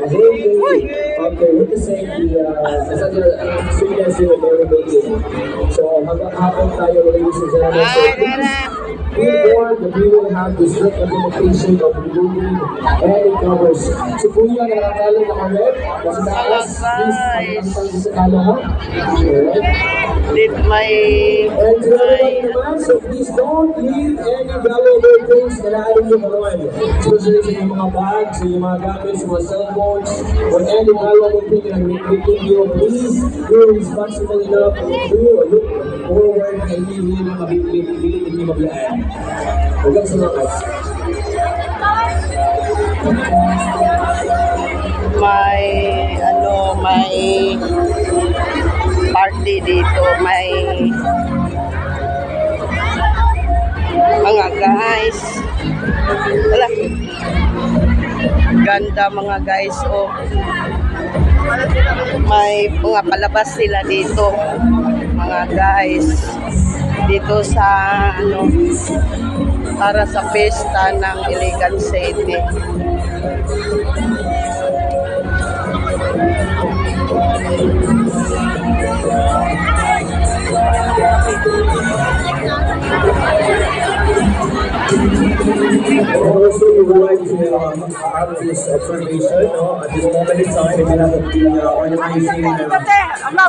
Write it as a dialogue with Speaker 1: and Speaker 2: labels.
Speaker 1: Okay, witnessing the uh, such a sweet and zero very baking. So hanggang hapon tayo, ladies and gentlemen. So please be warned that we will have the strict implementation of removing any covers. So kuya, nakakala na kami. Kasi taas, please, ang ang sa kala mo.
Speaker 2: Did my...
Speaker 1: And to everyone naman, so please don't leave any valuable things na naaring nyo karoon. Especially sa inyong mga bags, sa mga gamit, sa mga cellphones, or any valuable thing na nag-making you, please be responsible enough to look forward na hindi nyo mabibili hindi mabiyaan. Huwag kang sumakas.
Speaker 2: may ano may party dito may mga guys. Wala. Ganda mga guys oh. May mga palabas sila dito mga guys dito sa ano para sa pesta ng Iligan City
Speaker 1: Also, we would like to um, have this observation no, at this moment in time, if you have the uh, organization. uh,
Speaker 3: Ate, ala,